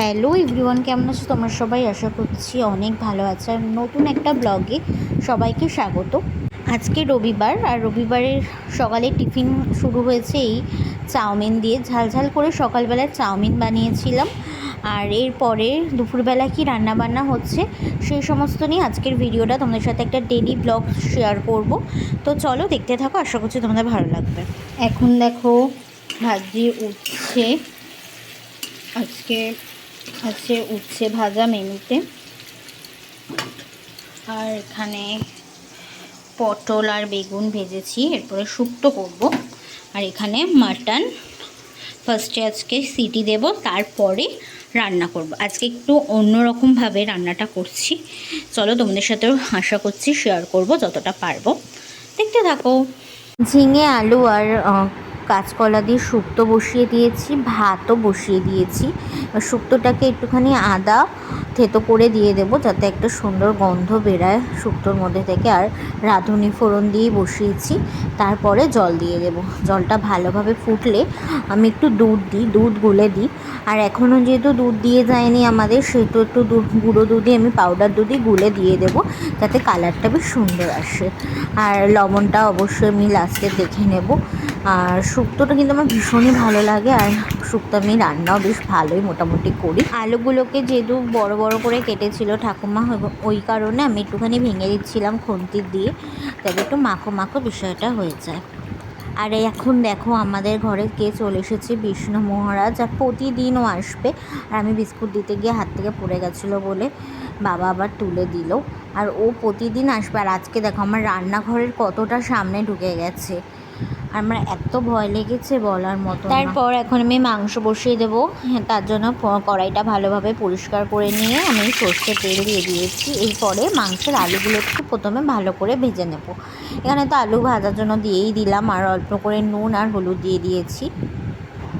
Hello everyone, কেমন আছো? তোমরা সবাই আশা করছি অনেক ভালো আছে। আর নতুন একটা ব্লগে সবাইকে স্বাগত। আজকে রবিবার, আর রবিবারের সকালে টিফিন শুরু হয়েছে এই চাউমিন দিয়ে। ঝালঝাল করে সকালবেলায় চাউমিন বানিয়েছিলাম। আর এরপরে দুপুরবেলা কি রান্না বান্না হচ্ছে সেই সমস্ত নিয়ে আজকের ভিডিওটা তোমাদের সাথে একটা ডেলি ব্লগ শেয়ার করব। তো চলো দেখতে থাকো, আশা করছি তোমাদের ভালো লাগবে। এখন দেখো ভাজি উঠছে। আজকে আছে উচ্ছে ভাজা মেনুতে। আর এখানে পটল আর বেগুন ভেজেছি, এরপরে শুক্তো করব। আর এখানে মাটন, ফার্স্টে আজকে সিটি দেব, তারপরে রান্না করব। আজকে একটু অন্যরকমভাবে রান্নাটা করছি। চলো তোমাদের সাথেও আশা করছি শেয়ার করব যতটা পারব। দেখতে থাকো। ঝিঙে, আলু আর কাঁচকলা দিয়ে শুক্তো বসিয়ে দিয়েছি, ভাতও বসিয়ে দিয়েছি। শুক্তোটাকে একটুখানি আদা থেতো করে দিয়ে দেবো, যাতে একটা সুন্দর গন্ধ বেরায় শুক্তোর মধ্যে থেকে। আর রাঁধুনি ফোড়ন দিয়ে বসিয়েছি, তারপরে জল দিয়ে দেবো। জলটা ভালোভাবে ফুটলে আমি একটু দুধ দিই, দুধ গুলে দিই। আর এখনও যেহেতু দুধ দিয়ে যায়নি আমাদের, সেহেতু একটু দুধ, গুঁড়ো দুধই আমি পাউডার দুধই গুলে দিয়ে দেবো, যাতে কালারটা বেশ সুন্দর আসে। আর লবণটা অবশ্যই আমি লাস্টে দেখে নেব। আর শুক্তোটা কিন্তু আমার ভীষণই ভালো লাগে, আর শুক্তো আমি রান্নাও বেশ ভালোই মোটামুটি করি। আলুগুলোকে যেহেতু বড় বড় করে কেটেছিল ঠাকুমা, ওই কারণে আমি একটুখানি ভেঙে দিচ্ছিলাম খুন্তি দিয়ে যাতে একটু মাখো মাখো বিষয়টা হয়ে যায়। আর এখন দেখো আমাদের ঘরে কে চলে এসেছে, বিষ্ণু মহারাজ, আর প্রতিদিনও আসবে। আর আমি বিস্কুট দিতে গিয়ে হাত থেকে পড়ে গেছিল বলে বাবা আবার তুলে দিল। আর ও প্রতিদিন আসবে। আর আজকে দেখো আমার রান্নাঘরের কতটা সামনে ঢুকে গেছে। আমার এত ভয় লেগেছে বলার মতো তারপর এখন আমি মাংস বসিয়ে দেবো। হ্যাঁ, তার জন্য কড়াইটা ভালোভাবে পরিষ্কার করে নিয়ে আমি সর্ষে তেল দিয়ে দিয়েছি। এরপরে মাংসের আলুগুলোকে প্রথমে ভালো করে ভেজে নেব। এখানে তো আলু ভাজার জন্য দিয়েই দিলাম আর অল্প করে নুন আর হলুদ দিয়ে দিয়েছি।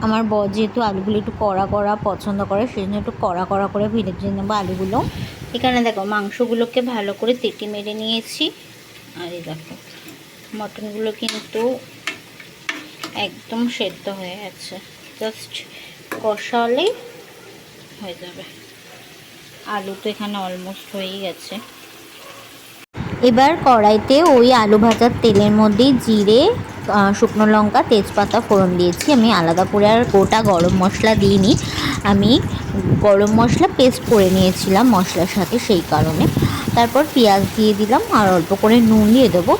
আমার বর যেহেতু আলুগুলো একটু কড়া কড়া পছন্দ করে সেই জন্য একটু কড়া কড়া করে ভেজে নেব আলুগুলো। এখানে দেখো মাংসগুলোকে ভালো করে তেটি মেরে নিয়েছি। আর এই দেখো মটনগুলো কিন্তু একদম সেদ্ধ হয়ে গেছে। জাস্ট কষালেই হয়ে যাবে। আলু তো এখানে অলমোস্ট হয়েই গেছে। এবার কড়াইতে ওই আলু ভাজার তেলের মধ্যেই জিরে শুকনো লঙ্কা, তেজপাতা ফোড়ন দিয়েছি। আমি আলাদা করে আর গোটা গরম মশলা দিইনি। আমি গরম মশলা পেস্ট করে নিয়েছিলাম মশলার সাথে সেই কারণে। তারপর পেঁয়াজ দিয়ে দিলাম আর অল্প করে নুন দিয়ে দেবো।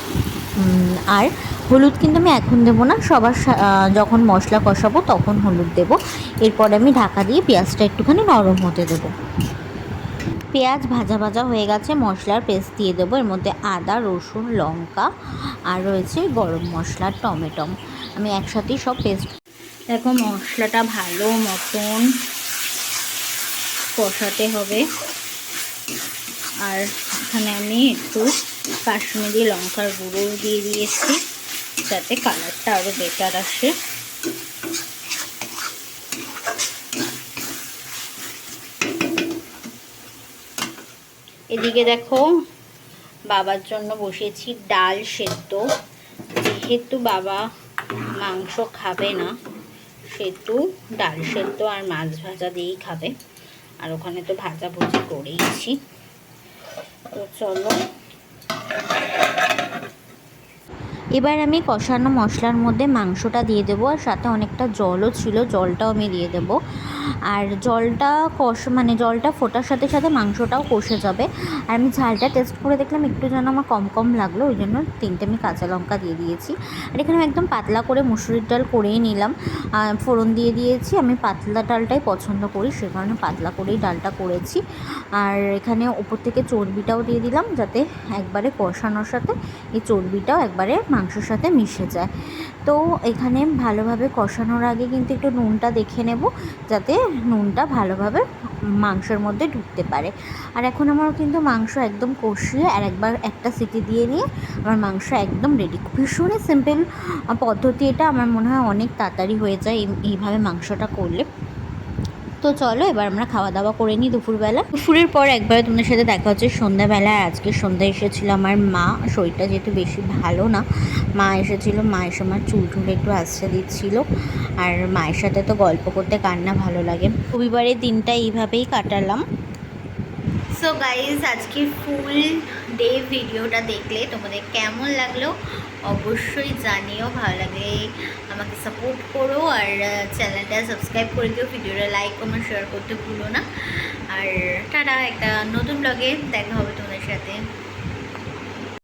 আর হলুদ কিন্তু আমি এখন দেবো না। সবার যখন মশলা কষাবো তখন হলুদ দেবো। এরপরে আমি ঢাকা দিয়ে পেঁয়াজটা একটুখানি নরম হতে দেবো। পেঁয়াজ ভাজা ভাজা হয়ে গেছে, মশলার পেস্ট দিয়ে দেবো। এর মধ্যে আদা, রসুন, লঙ্কা আর রয়েছে গরম মশলা, টমেটো। আমি একসাথেই সব পেস্ট দেখো মশলাটা ভালো মতন কষাতে হবে। আর এখানে আমি একটু কাশ্মীরি লঙ্কার গুঁড়ো দিয়ে দিয়েছি। যাতে কালারটা আরও বেটার আসে। এদিকে দেখো, বাবার জন্য বসিয়েছি ডাল সেদ্ধ। যেহেতু বাবা মাংস খাবে না, সেহেতু ডাল সেদ্ধ আর মাছ ভাজা দিয়েই খাবে। আর ওখানে তো ভাজা ভুজি করেইছি। তো চলো এবার আমি কষানো মশলার মধ্যে মাংসটা দিয়ে দেবো আর সাথে অনেকটা জলও ছিল, জলটাও আমি দিয়ে দেবো। আর জলটা কষ মানে জলটা ফোটার সাথে সাথে মাংসটাও কষে যাবে। আর আমি ঝালটা টেস্ট করে দেখলাম একটু যেন আমার কম কম লাগল, ওই জন্য তিনটে আমি কাঁচা লঙ্কা দিয়ে দিয়েছি। আর এখানে একদম পাতলা করে মুসুরির ডাল করেই নিলাম। ফোড়ন দিয়ে দিয়েছি, আমি পাতলা ডালটাই পছন্দ করি, সে কারণে পাতলা করেই ডালটা করেছি। আর এখানে ওপর থেকে চর্বিটাও দিয়ে দিলাম, যাতে একবারে কষানোর সাথে এই চর্বিটাও একবারে মাংসের সাথে মিশে যায়। তো এখানে ভালোভাবে কষানোর আগে কিন্তু একটু নুনটা দেখে নেব, যাতে নুনটা ভালোভাবে মাংসের মধ্যে ঢুকতে পারে। আর এখন আমার কিন্তু মাংস একদম কষিয়ে আর একবার একটা সিটি দিয়ে নিয়ে আমার মাংস একদম রেডি ভীষণই সিম্পল পদ্ধতি এটা। আমার মনে হয় অনেক তাড়াতাড়ি হয়ে যায় এই- এইভাবে মাংসটা করলে। তো চলো, এবার আমরা খাওয়া দাওয়া করে নিই দুপুরবেলা। দুপুরের পর একবার তোমাদের সাথে দেখা হচ্ছে সন্ধ্যাবেলায়। আজকে সন্ধ্যায় এসেছিল আমার মা। শরীরটা যেহেতু বেশি ভালো না, মা এসেছিল। মা এসে আমার চুল টুল একটু আশ্রা দিচ্ছিল। আর মায়ের সাথে তো গল্প করতে কান্না ভালো লাগে। রবিবারের দিনটা এইভাবেই কাটালাম। সো গাইজ আজকে ফুল ডে ভিডিওটা দেখলে তোমাদের কেমন লাগল, অবশ্যই জানিও, ভালো লাগলে আমাকে সাপোর্ট করো আর চ্যানেলটা সাবস্ক্রাইব করে দিও ভিডিওটা লাইক কমেন্ট শেয়ার করতে ভুলো না। আর টাটা, একটা নতুন ব্লগে দেখা হবে তোমাদের সাথে।